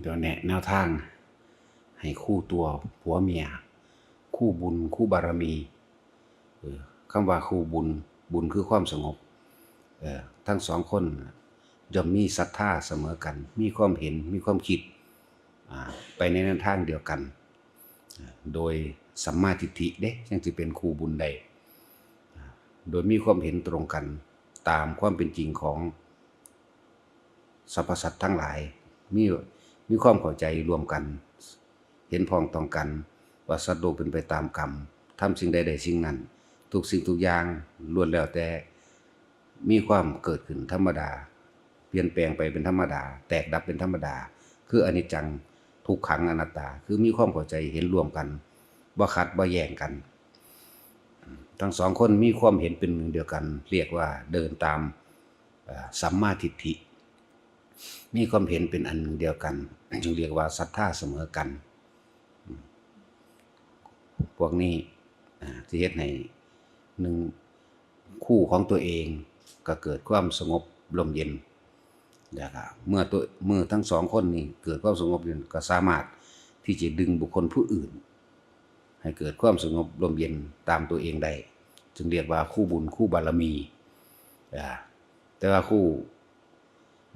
เดี๋ยวแนะแนวทาง ให้คู่ตัวผัวเมีย คู่บุญ คู่บารมีคำว่าคู่บุญบุญคือความสงบทั้งสองคนย่อมมีศรัทธาเสมอกัน มีความเห็นมีความคิดไปในแนวทางเดียวกัน โดยสัมมาทิฏฐิเด้ยังจะเป็นคู่บุญใด โดยมีความเห็นตรงกัน ตามความเป็นจริงของสรรพสัตว์ทั้งหลายมี มีความเข้าใจรวมกัน เห็นพ้องต้องกัน ว่าสัตว์โลกเป็นไปตามกรรมทำสิ่งใดใดสิ่งนั้น ทุกสิ่งทุกอย่างล้วนแล้วแต่ มีความเกิดขึ้นธรรมดา เปลี่ยนแปลงไปเป็นธรรมดา แตกดับเป็นธรรมดา คืออนิจจังทุกขังอนัตตา คือมีความเข้าใจเห็นรวมกันบ่ขัดบ่แย้งกัน ทั้งสองคนมีความเห็นเป็นหนึ่งเดียวกัน เรียกว่าเดินตามสัมมาทิฏฐิ มีความเห็นเป็นอันหนึ่งเดียวกันจึงเรียกว่าศรัทธาเสมอกัน พวกนี้ที่เฮ็ดให้หนึ่งคู่ของตัวเองก็เกิดความสงบลมเย็นนะครับเมื่อตัวเมื่อทั้งสองคนนี้เกิดความสงบเย็นก็สามารถที่จะดึงบุคคลผู้อื่น ให้เกิดความสงบลมเย็นตามตัวเองได้จึงเรียกว่าคู่บุญคู่บารมีแต่ว่าคู่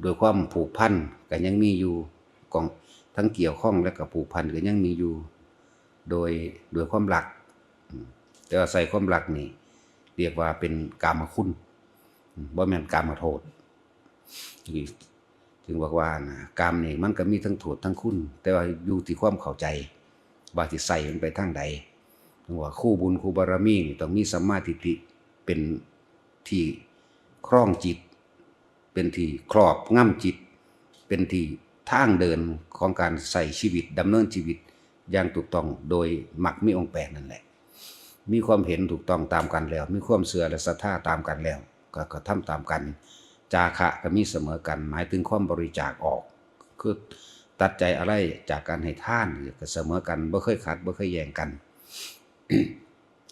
โดยความผูกพันก็ยังมีอยู่กองทั้งเกี่ยวข้องและก็ผูกพันก็ยังมีอยู่ โดยโดยความรัก แต่ว่าใส่ความรักนี่เรียกว่าเป็นกามคุณบ่แม่นกามโทษถึงบอกว่านะกามนี่มันก็มีทั้งโทษทั้งคุณ แต่ว่าอยู่ที่ความเข้าใจ ว่าสิใส่มันไปทางใดถึงว่าคู่บุญคู่บารมีต้องมีสัมมาทิฏฐิเป็นที่ครองจิต เป็นที่ครอบง่ำจิต เป็นที่ทางเดินของการใส่ชีวิตดำเนินชีวิตอย่างถูกต้องโดยหมักมีองค์แปดนั่นแหละ มีความเห็นถูกต้องตามกันแล้ว มีความเสื่อและศรัทธาตามกันแล้ว ก็ก็ทำตามกัน จาคะก็มีเสมอกัน หมายถึงความบริจาคออก คือตัดใจอะไรจากการให้ท่านก็เสมอกันบ่เคยขัดบ่เคยแย่งกัน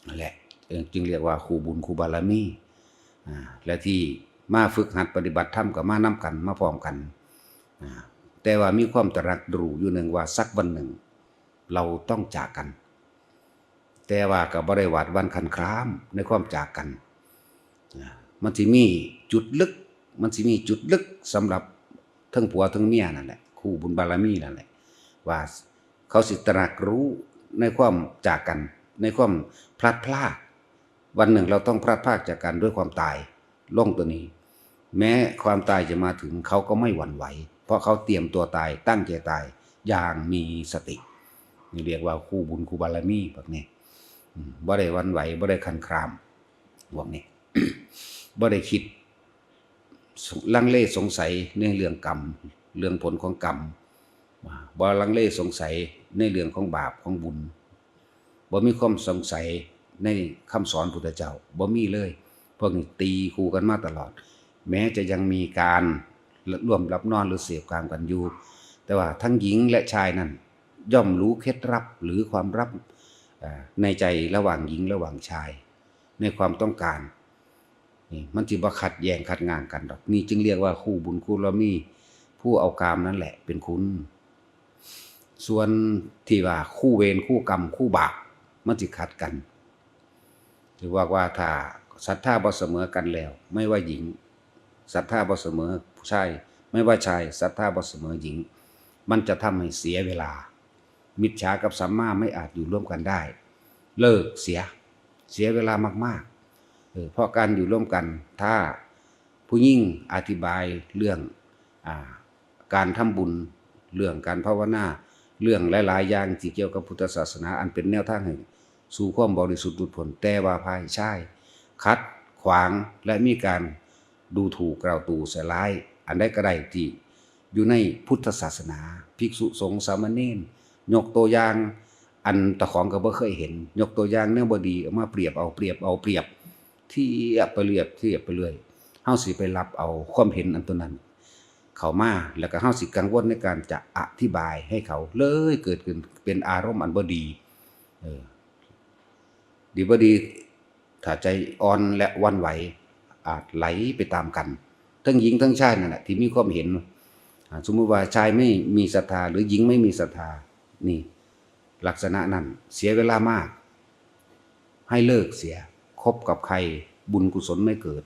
นั่นแหละจึงเรียกว่าครูบุญครูบารมีและที่ มาฝึกหัดปฏิบัติธรรมกับมานํกันมาพร้อมกัน แต่ว่ามีความตระหนักรู้อยู่หนึ่งว่าสักวันหนึ่ง เราต้องจากกัน แต่ว่ากับบริวารวันคันครามในความจากกัน มันสิมีจุดลึก มันสิมีจุดลึกสำหรับทั้งผัวทั้งเมียนั่นแหละคู่บุญบารมีนั่นแหละว่าเขาสิตระหนักรู้ในความจากกัน ในความพลัดพรากวันหนึ่งเราต้องพลัดพรากจากกันด้วยความตายลงตัวนี้ แม้ความตายจะมาถึงเขาก็ไม่หวั่นไหว เพราะเขาเตรียมตัวตายตั้งใจตายอย่างมีสตินี่เรียกว่าคู่บุญคู่บารมีแบบนี้อืมบ่ได้หวันไหวบ่ได้คันครามพวกนี้บ่ได้คิดลังเลสงสัยในเรื่องกรรม เรื่องผลของกรรมบ่ลังเลสงสัยในเรื่องของบาปของบุญบ่มีความสงสัยในคำสอนพุทธเจ้าบ่มีเลย พวกนี้ตีคู่กันมาตลอด แม้จะยังมีการร่วมรับนอนหรือเสพกามกันอยู่ แต่ว่าทั้งหญิงและชายนั้น ย่อมรู้เคล็ดลับหรือความลับในใจระหว่างหญิงระหว่างชาย ในความต้องการนี่มันจิบขัดแย้งขัดงานกันดอกนี่จึงเรียกว่าคู่บุญคู่ละมี ผู้เอากามนั่นแหละเป็นคุณ ส่วนที่ว่าคู่เวรคู่กรรมคู่บาปมันจิขัดกันหรือว่าว่าถ้าศรัทธาบ่เสมอกันแล้ว ไม่ว่าหญิง ศรัทธาบ่เสมอผู้ชายไม่ว่าชายศรัทธาบ่เสมอหญิง มันจะทำให้เสียเวลา มิจฉากับสัมมาไม่อาจอยู่ร่วมกันได้ เลิกเสียเสียเวลามากๆเออเพราะการอยู่ร่วมกัน ถ้าผู้ยิ่งอธิบายเรื่องอการทำบุญเรื่องการภาวนาเรื่องหลายๆอย่างที่เกี่ยวกับพุทธศาสนา อันเป็นแนวทางแห่งสู่ความบริสุทธิ์หลุดพ้นแต่ว่าภายใช่คัดขวางและมีการ ดูถูกกล่าวตู่ใส่ร้าย อันใดก็ได้ที่อยู่ในพุทธศาสนา ภิกษุสงฆ์สามเณรยกตัวอย่างอันตะของก็บ่เคยเห็น ยกตัวอย่างแนวบดีเอามาเปรียบเอาเปรียบเอาเปรียบทียบไปเรียบทียบไปเรื่อยเฮาสิไปรับเอาความเห็นอันตัวนั้น เข้ามาแล้วก็เฮาสิกังวลในการจะอธิบายให้เขาเลยเกิดขึ้นเป็นอารมณ์อันบ่ดีเออดีบ่ดีถ้าใจอ่อนและวันไหว อาจไหลไปตามกัน ทั้งหญิงทั้งชายนั่นแหละที่มีความเห็น สมมุติว่าชายไม่มีศรัทธาหรือหญิงไม่มีศรัทธานี่ ลักษณะนั้นเสียเวลามาก ให้เลิกเสียคบกับใครบุญกุศลไม่เกิด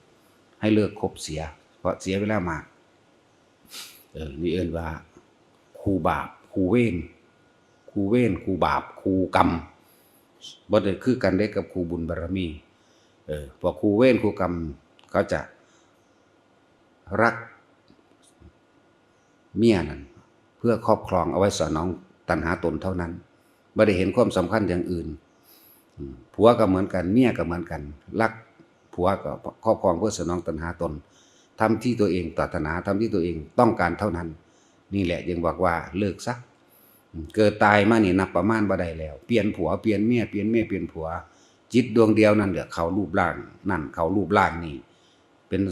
ให้เลิกคบเสีย เพราะเสียเวลามากเออนี่เอิ้นว่าครูบาปครูเวรครูเวรครูบาปครูกรรมบ่ได้คือกันได้กับครูบุญบารมี เออพอครูเวรครูกรรม เขาจะรักเมียนั่นเพื่อครอบครองเอาไว้สนองตัณหาตนเท่านั้นไม่ได้เห็นความสำคัญอย่างอื่น ผัวก็เหมือนกัน เมียก็เหมือนกัน รักผัวก็ครอบครองเพื่อสนองตัณหาตนทำที่ตัวเองปรารถนาทำที่ตัวเองต้องการเท่านั้น นี่แหละยังบอกว่าเลิกซะอืมเกิดตายมานี่นับประมาณบ่ได้แล้ว เปลี่ยนผัวเปลี่ยนเมียเปลี่ยนเมียเปลี่ยนผัว จิตดวงเดียวนั่นเดี๋ยวเขารูปร่าง นั่นเขารูปร่างนี่ เป็น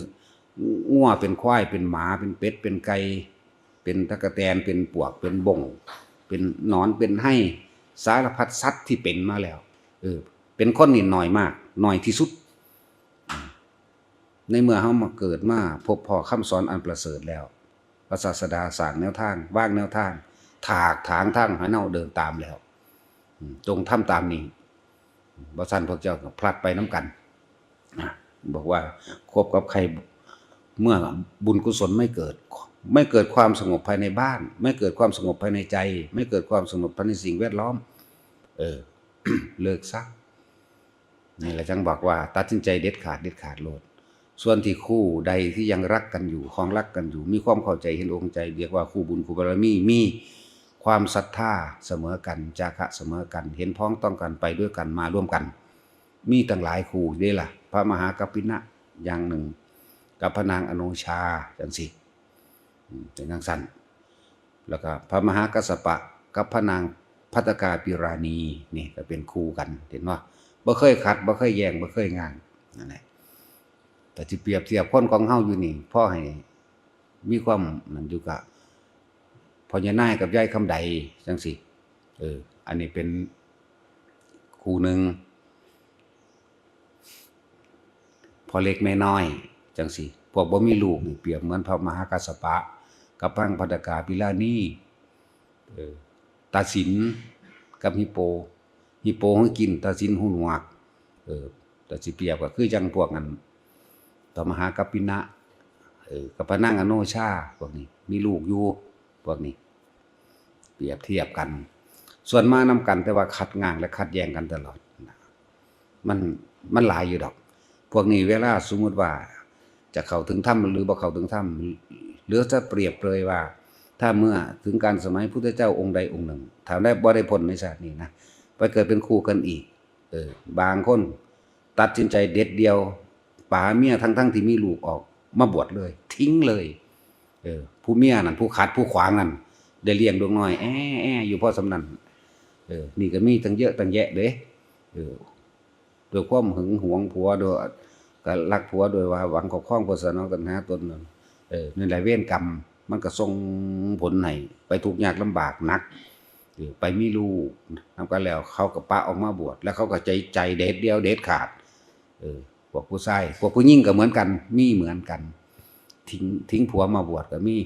งัวเป็นควายเป็นหมาเป็นเป็ด เป็นไก่เป็นตะกะแตนเป็นปวกเป็นบ่ง เป็นนอนเป็นให้สารพัดสัตว์ที่เป็นมาแล้ว เออ เป็นคนนี่หน้อยมากหน้อยที่สุด ในเมื่อเฮามาเกิดมาพบพอคำสอนอันประเสริฐแล้วพระศาสดาสร้างแนวทางว่างแนวทางถากถางทางห้เฮาเดินตามแล้วจงทำตามนี้บ่ซั่นพวกเจ้าพลัดไปน้ำกันนะ บอกว่าคบกับใครเมื่อบุญกุศลไม่เกิด ไม่เกิดความสงบภายในบ้าน ไม่เกิดความสงบภายในใจ ไม่เกิดความสงบภายในสิ่งแวดล้อม เออ เลิกซะนี่แหละจังบอกว่า ตัดสินใจเด็ดขาดเด็ดขาดโลด ส่วนที่คู่ใดที่ยังรักกันอยู่ครองรักกันอยู่ มีความเข้าใจเห็นองค์ใจ เรียกว่าคู่บุญคู่บารมีมีความศรัทธาเสมอกันจาคะเสมอกัน เห็นพ้องต้องกันไปด้วยกันมาร่วมกัน มีตั้งหลายคู่เด้ล่ะ พระมหากัปปินะอย่างหนึ่ง กับพระนางอโนชาจังสิเป็นทางสันแล้วก็พระมหากัสสปะกับพระนางพัตกาปิราณีนี่ก็เป็นคู่กันเห็นว่าบ่เคยขัดบ่เคยแย่งบ่เคยงานนั่นแหละแต่ที่เปรียบเทียบคนของเฮาอยู่นี่พ่อให้มีความนั่นอยู่กับพ่อยายนายกับยายคำใดจังสิเออ อันนี้เป็นคู่หนึ่ง พอเล็กแม่น้อยจังสิพวกบ่มีลูกนี่เปรียบเหมือนพระมหากัสสปะกับพระพัตกาปิลานีตาสินกับฮิโปฮิโปให้กินตาสินหูหนวกเออแต่สิเปรียบก็คือจังพวกนั้นต่อมหากัปปินะเออกับพระนั่งอโนชาพวกนี้ มีลูกอยู่พวกนี้ เปรียบเทียบกัน ส่วนมากนำกันแต่ว่าขัดงางและขัดแย้งกันตลอดมันมันหลายอยู่ดอก พวกนี้เวลาสมมติว่า จะเข้าถึงถ้ำหรือบ่เข้าถึงถ้ำหรือจะเปรียบเลยว่า ถ้าเมื่อถึงการสมัยพุทธเจ้าองค์ใดองค์หนึ่งถามได้บ่ได้พ้นในชาตินี้นะไปเกิดเป็นคู่กันอีก เออ บางคน ตัดสินใจเด็ดเดียวป่าเมียทั้งทั้งที่มีลูกออก มาบวชเลย ทิ้งเลย เออ ผู้เมียนั่นผู้ขัดผู้ขวางนั่นได้เลี้ยงดวงน้อยแอ้แอ้อยู่พ่อสำนันเออนี่ก็มีตั้งเยอะตั้งแยะเด้เออ โดยความหึงหวงผัวโดยก็รักผัวโดยว่าหวังขอบคล้องพอสนองตัณหาตนนั่นเออนี่แหละเวรกรรม มันก็ส่งผลให้ไปทุกข์ยากลำบากนักเออไปมีลูกทำกันแล้วเขากับป้าออกมาบวชแล้วเขาก็ใจใจเด็ดเดียวเด็ดขาด เออพวกผู้ชายพวกผู้หญิงก็เหมือนกัน มีเหมือนกัน ทิ้งทิ้งผัวมาบวชก็มี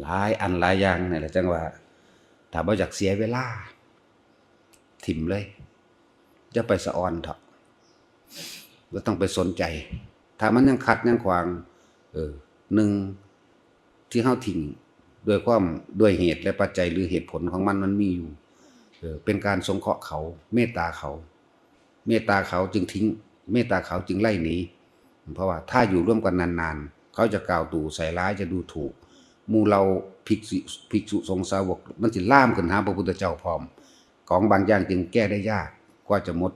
หลายอันหลายอย่างนี่แหละจังว่าถ้าบ่อยากเสียเวลา ถิ่มเลย จะไปสะออนเถอะก็ต้องไปสนใจ ถ้ามันยังขัดยังขวาง เออหนึ่งที่เฮาทิ้งด้วยความด้วยเหตุและปัจจัยหรือเหตุผลของมันมันมีอยู่ เออเป็นการสงเคราะห์เขา เมตตาเขา เมตตาเขาจึงทิ้ง เมตตาเขาจึงไล่หนีเพราะว่าถ้าอยู่ร่วมกันนานๆ เขาจะกล่าวตู่ใส่ร้ายจะดูถูกมูเราภิกษุภิกษุสงฆ์สาวก มันสิล่ามขึ้นหาพระพุทธเจ้าพร้อม ของบางอย่างจึงแก้ได้ยาก กว่าจะหมด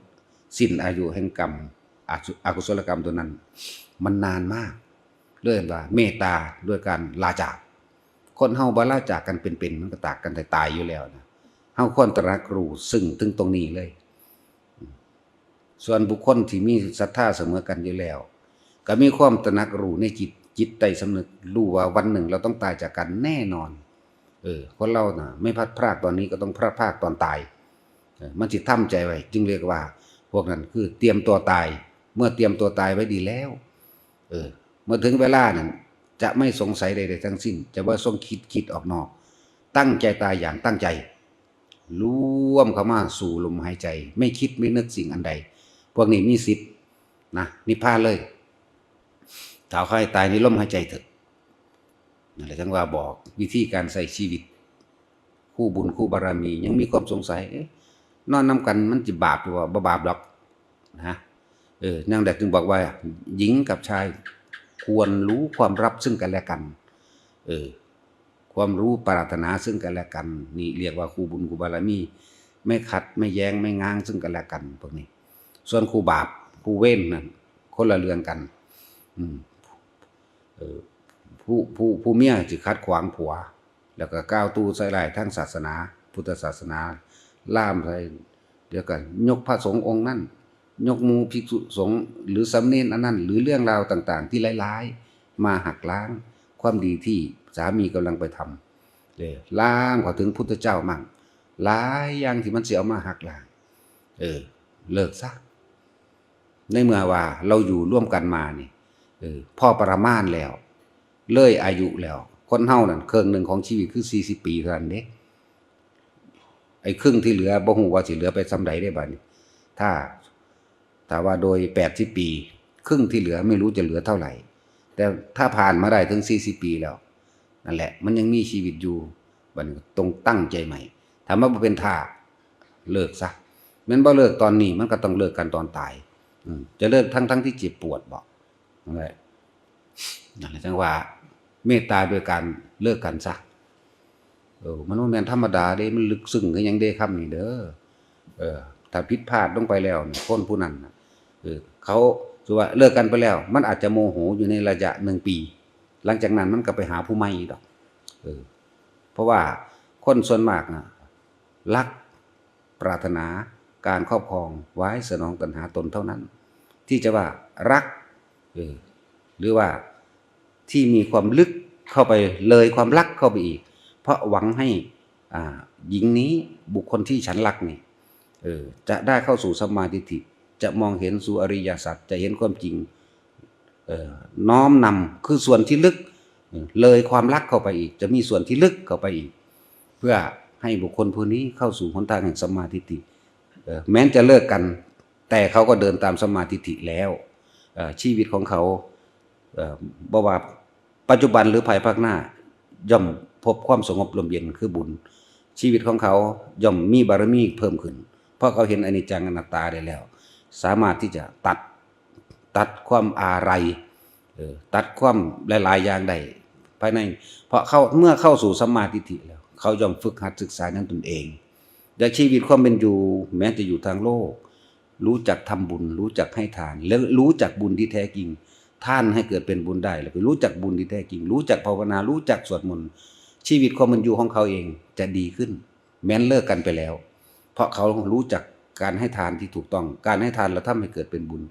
สิ้นอายุแห่งกรรมอาสุอกุศลกรรมตัวนั้น มันนานมากเรื่องว่าเมตตาด้วยการลาจาก คนเฮาบ่ลาจากกันเป็นๆมันก็ตากกันแต่ตายอยู่แล้วนะเฮาควรตระกรู้ซึ่งถึงตรงนี้เลย ส่วนบุคคลที่มีศรัทธาเสมอกันอยู่แล้ว ก็มีความตระหนักรู้ในจิตจิตใต้สำนึกรู้ว่าวันหนึ่งเราต้องตายจากกันแน่นอน เออคนเราน่ะ ไม่พลัดพรากตอนนี้ก็ต้องพลัดพรากตอนตาย มันจิตทำใจไว้จึงเรียกว่า พวกนั้นคือเตรียมตัวตาย เมื่อเตรียมตัวตายไว้ดีแล้ว เออ เมื่อถึงเวลานั้น จะไม่สงสัยใดๆทั้งสิ้น จะว่าทรงคิดคิดออกนอก ตั้งใจตายอย่างตั้งใจร่วมเข้ามาสู่ลมหายใจ ไม่คิดไม่นึกสิ่งอันใด พวกนี้มีสิทธิ์นะนิพพานเลยถ้าเขาให้ตายในลมหายใจเถอะนั่นแหละจังว่าบอกวิธีการใส่ชีวิต คู่บุญคู่บารมียังมีความสงสัยเอ๊ะ นอนน้ำกันมันจะบาปหรือว่าบ่บาปหรอกนะเออนางแดกจึงบอกว่า หญิงกับชายควรรู้ความรับซึ่งกันและกัน เออ ความรู้ปรารถนาซึ่งกันและกัน นี่เรียกว่าครูบุญครูบารมี ไม่ขัดไม่แย้งไม่ง้างซึ่งกันและกันพวกนี้ ส่วนครูบาปครูเว้นนั่นคนละเรื่องกัน อืมเออผู้ผู้ผู้เมียจะคัดขวางผัว แล้วก็ก้าวตู้ใส่ลายทั้งศาสนา พุทธศาสนา ล่ามใส่เดี๋ยวกัน ยกพระสงฆ์องค์นั่นยกมูภิกษุสงฆ์หรือสำเนนอันนั้น หรือเรื่องราวต่าง ๆ ที่ร้ายๆมาหักล้าง ความดีที่สามีกำลังไปทำเลยล้างกว่าถึงพุทธเจ้ามั่งหลายอย่างที่มันเสียเอามาหักล้าง เออ เลิกซะในเมื่อว่าเราอยู่ร่วมกันมานี่เออพ่อประมาณแล้ว เลยอายุแล้ว คนเฮานั่นเครื่องหนึ่งของชีวิตคือ40ปีเท่านั้นเด้ ไอ้ครึ่งที่เหลือบ่ฮู้ว่าสิเหลือไปส่ำใดได้บัดนี้ถ้าถ้าว่าโดย80ปี ครึ่งที่เหลือไม่รู้จะเหลือเท่าไหร่ แต่ถ้าผ่านมาได้ถึง40ปีแล้วนั่นแหละ มันยังมีชีวิตอยู่บันตรงตั้งใจใหม่ถามว่าเป็นท่าเลิกซะมันบ่เลิกตอนนี้มันก็ต้องเลิกกันตอนตายอืจะเลิกทั้งทั้งที่เจ็บปวดบอกนั่นแหละนั่นแหละจังว่า เมตตาโดยการเลิกกันซะ เออมันบ่แมนธรรมดาเด้มันลึกซึ้งก็ยังเด้คำนี่เด้อเออถ้าผิดพลาดลงไปแล้วคนผู้นั้นเออเขาถือว่าเลิกกันไปแล้ว มันอาจจะโมโหอยู่ในระยะหนึ่งปี หลังจากนั้นมันก็ไปหาผู้ใหม่ดอกเออเพราะว่าคนส่วนมากนะรักปรารถนาการครอบครองไว้สนองตัณหาตนเท่านั้น ที่จะว่ารักเออหรือว่าที่มีความลึกเข้าไปเลยความรักเข้าไปอีก เพราะหวังให้หญิงนี้บุคคลที่ฉันรักนี่เออจะได้เข้าสู่สมาธิิจะมองเห็นสู่อริยสัจจะเห็นความจริงเออน้อมนำคือส่วนที่ลึกเลยความรักเข้าไปอีก จะมีส่วนที่ลึกเข้าไปอีก เพื่อให้บุคคลผู้นี้เข้าสู่หนทางแห่งสมาธิิแม้จะเลิกกัน แต่เขาก็เดินตามสมาธิิแล้วชีวิตของเขาเอ่อบ่ว่าปัจจุบันหรือภายภาคหน้า ย่อมพบความสงบลมเย็นคือบุญ ชีวิตของเขาย่อมมีบารมีเพิ่มขึ้น เพราะเขาเห็นอนิจจังอนัตตาได้แล้ว สามารถที่จะตัดตัดความอารัยตัดความหลายๆอย่างได้ภายใน เพราะเขาเมื่อเข้าสู่สมมาธิฏฐิแล้ว เขายอมฝึกหัดศึกษานั้นตนเองจากชีวิตความเป็นอยู่แม้จะอยู่ทางโลก รู้จักทำบุญ รู้จักให้ทาน แล้วรู้จักบุญที่แท้จริง ท่านให้เกิดเป็นบุญได้แล้วไปรู้จักบุญที่แท้จริง รู้จักภาวนา รู้จักสวดมนต์ชีวิตความเป็นอยู่ของเขาเองจะดีขึ้น แม้นเลิกกันไปแล้ว เพราะเขารู้จักการให้ทานที่ถูกต้อง การให้ทานเราทำให้เกิดเป็นบุญ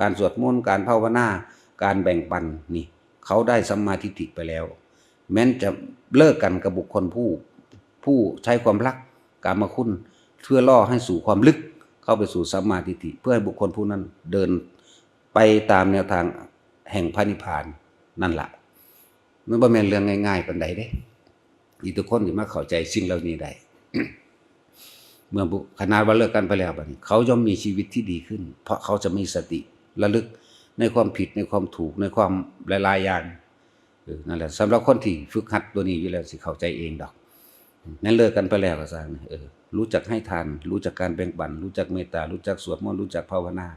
การสวดมนต์การภาวนา การแบ่งปันนี่ เขาได้สัมมาทิฏฐิไปแล้ว แม้นจะเลิกกันกับบุคคลผู้ ผู้ใช้ความรักกามคุณเพื่อล่อให้สู่ความลึกเข้าไปสู่สัมมาทิฏฐิเพื่อให้บุคคลผู้นั้นเดินไปตามแนวทาง แห่งพระนิพพานนั่นละมันบ่แม่นเรื่องง่ายๆปานใดเด้ อีทุกคนที่มาเข้าใจสิ่งเหล่านี้ได้เมื่อบุขนาดว่าเลิกกันไปแล้วบัดนี้ เขาย่อมมีชีวิตที่ดีขึ้น เพราะเขาจะมีสติระลึกในความผิดในความถูกในความหลายๆอย่างนั่นแหละสำหรับคนที่ฝึกหัดตัวนี้อยู่แล้วสิเข้าใจเองดอกนั้นเลิกกันไปแล้วก็ซะเออรู้จักให้ทาน รู้จักการแบ่งปัน รู้จักเมตตา รู้จักสวดมนต์รู้จักภาวนา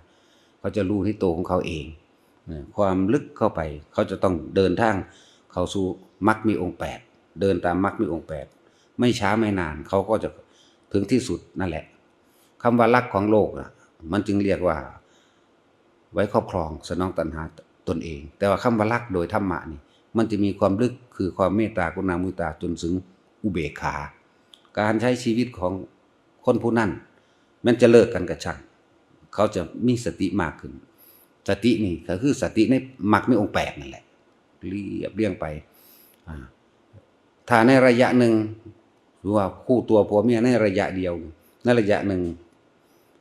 เขาจะรู้ที่ตัวของเขาเอง ความลึกเข้าไป เขาจะต้องเดินทางเข้าสู่มรรคมีองค์แปดเดินตามมรรคมีองค์แปดไม่ช้าไม่นานเขาก็จะถึงที่สุดนั่นแหละคำว่ารักของโลกนะมันจึงเรียกว่า ไว้ครอบครองสนองตัณหาตนเอง แต่ว่าคำว่ารักโดยธรรมะนี่ มันจะมีความลึกคือความเมตตากรุณามุตาจนถึงอุเบกขา การใช้ชีวิตของคนผู้นั้นมันจะเลิกกันกับช่างเขาจะมีสติมากขึ้น สตินี่ก็คือสติในมรรคไม่องแปดนั่นแหละเรียบเรียงไปถ้าในระยะหนึ่งหรือว่าคู่ตัวผัวเมียในระยะเดียว ในระยะหนึ่ง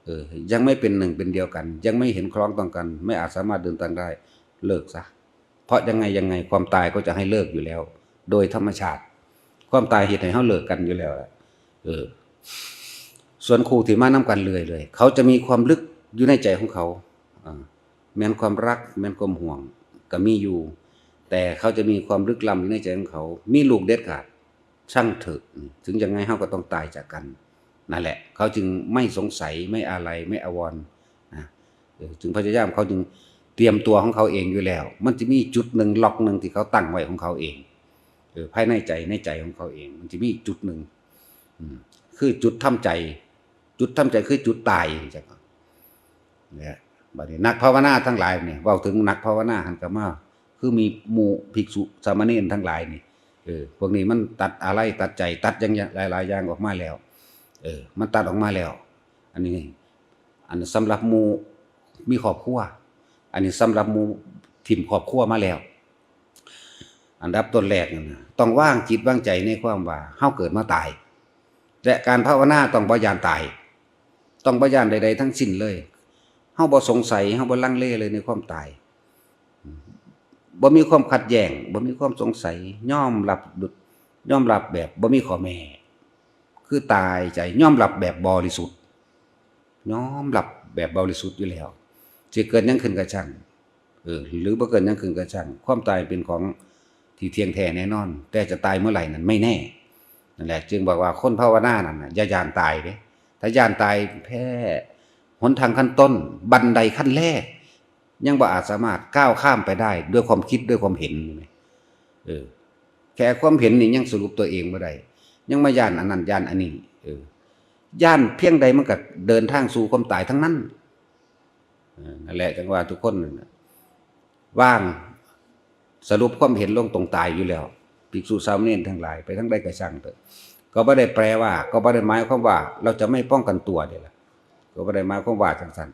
เออยังไม่เป็นหนึ่งเป็นเดียวกัน ยังไม่เห็นคล้องต้องกัน ไม่อาจสามารถเดินทางได้เลิกซะเพราะยังไงยังไงความตายก็จะให้เลิกอยู่แล้ว โดยธรรมชาติ ความตายเหตุให้เฮาเลิกกันอยู่แล้วเออ ส่วนครูที่มานํกันเลยเลย เขาจะมีความลึกอยู่ในใจของเขาอ่า แม้นความรักแม้นความห่วงก็มีอยู่ แต่เขาจะมีความลึกล้ำอยู่ในใจของเขา มีลูกเด็ดขาดช่างเถอะถึงยังไงเขาก็ต้องตายจากกันนั่นแหละ เขาจึงไม่สงสัยไม่อะไรไม่อวรนะถึงพยายามเขาจึงเตรียมตัวของเขาเองอยู่แล้ว มันจะมีจุดหนึ่งล็อกหนึ่งที่เขาตั้งไว้ของเขาเองเออภายในใจในใจของเขาเอง มันจะมีจุดหนึ่งคือจุดทำใจ จุดทำใจคือจุดตายจังเนี่ย บัดนี้นักภาวนาทั้งหลายนี่เว่าถึงนักภาวนาหันกมาคือมีหมู่ภิกษุสามเณรทั้งหลายนี่เออพวกนี้มันตัดอะไรตัดใจ ตัดอยังหลายๆอย่างออกมาแล้ว เออ มันตัดออกมาแล้ว อันนี้ อันนี้สำหรับหมู่มีครอบครัวอันนี้สำหรับหมู่ถิ่มครอบครัวมาแล้ว อันดับต้นแรกนะต้องว่างจิตว่างใจในความว่าเฮาเกิดมาตายและการภาวนาต้องบ่ยานตาย ต้องบ่ยานใด ๆ ทั้งสิ้นเลย เฮาบ่สงสัยเฮาบ่ลังเลเลยในความตายบ่มีความขัดแย้งบ่มีความสงสัยยอมรับดุจยอมรับแบบบ่มีข้อแม้คือตายใจยอมรับแบบบริสุทธิ์ยอมรับแบบบริสุทธิ์อยู่แล้วจะเกิดยังขึ้นก็ช่างเออหรือบ่เกิดยังขึ้นก็ช่างความตายเป็นของที่เที่ยงแท้แน่นอน แต่จะตายเมื่อไหร่นั้นไม่แน่นั่นแหละจึงบอกว่าคนภาวนานั่นน่ะอย่าย่านตายเด้ถ้าย่านตายแพ้ หนทางขั้นต้น บันไดขั้นแรก ยังบ่อาจสามารถก้าวข้ามไปได้ ด้วยความคิดด้วยความเห็นนี่ไหมเออแค่ความเห็นนี่ยังสรุปตัวเองบ่ได้ยังมาย่านอันนั้นย่านอันนี้ เออย่านเพียงใดมันก็เดินทางสู่ความตายทั้งนั้นออนั่นแหละจังว่าทุกคนว่างสรุปความเห็นลงตรงตายอยู่แล้วภิกษุสามเณรทั้งหลายไปทั้งใดก็ช่างเถอะก็บ่ได้แปลว่า ก็บ่ได้หมายความว่า เราจะไม่ป้องกันตัวเด้ล่ะ ก็บ่ได้มาความว่าจังซั่น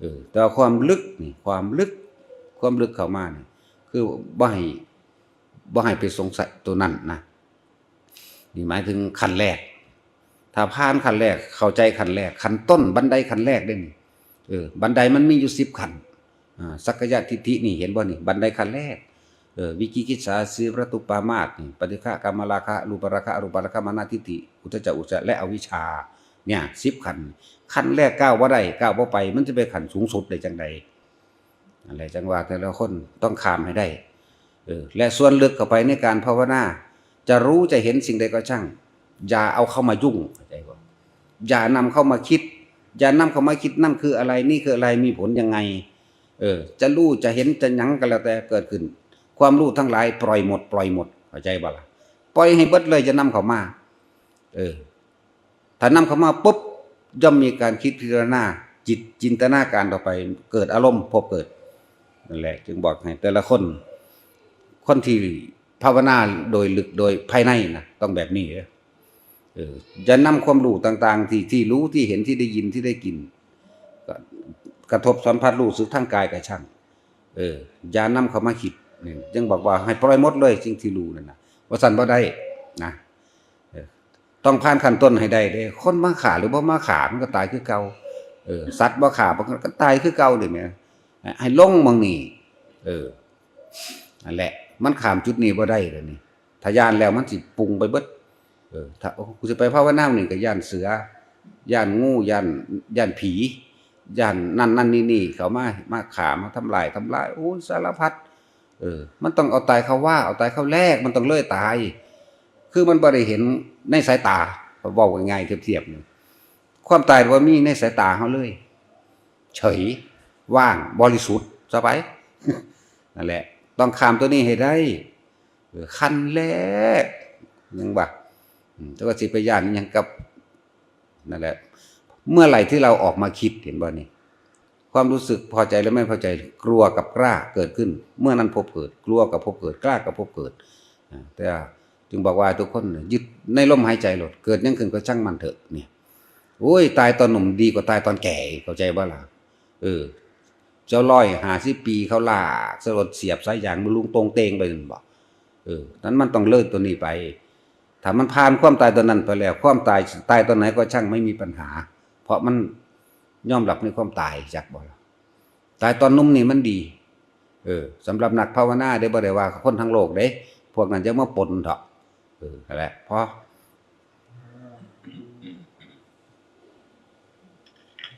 เออแต่ความลึกนี่ความลึก ความลึกเข้ามานี่คือบ่ให้บ่ให้ไปสงสัยตัวนั้นนะนี่หมายถึงขั้นแรก ถ้าผ่านขั้นแรก เข้าใจขั้นแรกขั้นต้นบันไดขั้นแรกได้นี่เออบันไดมันมีอยู่สิบขั้นอ่าสักกายทิฏฐินี่เห็นบ่นี่บันไดขั้นแรกเออวิกิกิจสาสีระตุปามาสนี่ปฏิฆะกรรมราคะรูปราคะอรูปราคะมานาทิฏฐิอุตจจะอุจจะและอวิชชาเนี่ยสิบขันขั้นแรกก้าวว่าได้ก้าวว่าไป มันจะไปขั้นสูงสุดได้จังใดอะไรจังว่าแต่ละคนต้องข้ามให้ได้เออและส่วนลึกเข้าไปในการภาวนาจะรู้จะเห็นสิ่งใดก็ช่าง อย่าเอาเข้ามายุ่งเข้าใจบ่อย่านำเข้ามาคิด อย่านำเข้ามาคิดนั่นคืออะไรนี่คืออะไรมีผลยังไง เออ จะรู้จะเห็นจะยังก็แล้วแต่เกิดขึ้น ความรู้ทั้งหลายปล่อยหมด ปล่อยหมดเข้าใจบ่ล่ะปล่อยให้เบิดเลยจะนำเข้ามา เออถ้านำเข้ามาปุ๊บ ย่อมมีการคิดพิจารณาจิตจินตนาการต่อไป เกิดอารมณ์พบเกิดนั่นแหละ จึงบอกให้แต่ละคน คนที่ภาวนาโดยลึกโดยภายในนะต้องแบบนี้เออจะนำความรู้ต่าง ๆ ที่ที่รู้ที่เห็นที่ได้ยินที่ได้กินกกระทบสัมผัสรู้สึกทางกายกับช่างเอออย่านำเข้ามาคิดนี่ยังบอกว่าให้ปล่อยหมดเลยสิ่งที่รู้นั่นนะว่าสันบ่ได้นะ ต้องผ่านขั้นต้นให้ได้เด้คนมาขาหรือบ่มาขามันก็ตายคือเก่าเออสัตว์บ่ขามันก็ตายคือเก่าเด้แหมให้ลงมองนี่เออนั่นแหละ มันขามจุดนี้บ่ได้เลยนี่ถ้ายานแล้วมันสิปรุงไปเบิดเออถ้ากูจะไปภาวนาหนี่งก็ย่านเสือย่านงูย่านย่านผีย่านนั่นนั่นนี่นี่เขามามาขามาทำลายทำลายโอ้สารพัดเออ มันต้องเอาตายเขาว่า เอาตายเขาแลกมันต้องเลื่อยตาย คือมันบ่ได้เห็นในสายตาบอกง่ายๆเทียบๆนี่ความตายว่ามีในสายตาเขาเลย เฉยว่างบริสุทธิ์สบายนั่นแหละ ต้องขามตัวนี้ให้ได้ขั้นแรกยังบ่อืมแต่ว่าสิไปย่านยังกับนั่นแหละ เมื่อไหร่ที่เราออกมาคิดเห็นบ่นี่ความรู้สึกพอใจและไม่พอใจ กลัวกับกล้าเกิดขึ้น เมื่อนั้นพบเกิด กลัวกับพบเกิด กล้ากับพบเกิดแต่ จึงบอกว่าทุกคนยึดในลมหายใจหลดเกิดยังขึ้นก็ช่างมันเถอะเนี่ยโอ้ยตายตอนหนุ่มดีกว่าตายตอนแก่เข้าใจบ่ล่ะเออ เจ้าลอยหาสิปีเขาลากสลดเสียบสายยางมลุงตรงเตงไปบอกเออนั้นมันต้องเลิกตัวนี้ไปถ้ามันผ่านความตายตอนนั้นไปแล้ว ความตายตายตอนไหนก็ช่างไม่มีปัญหา เพราะมันยอมหลับในความตายจากบ่ล่ตายตอนนุ่มนี่มันดี เออสำหรับนักภาวนาได้บ่ได้ว่าคนทั้งโลกเด้ พวกนั้นจะมาปนเถอะ อก็แล้วเพราะ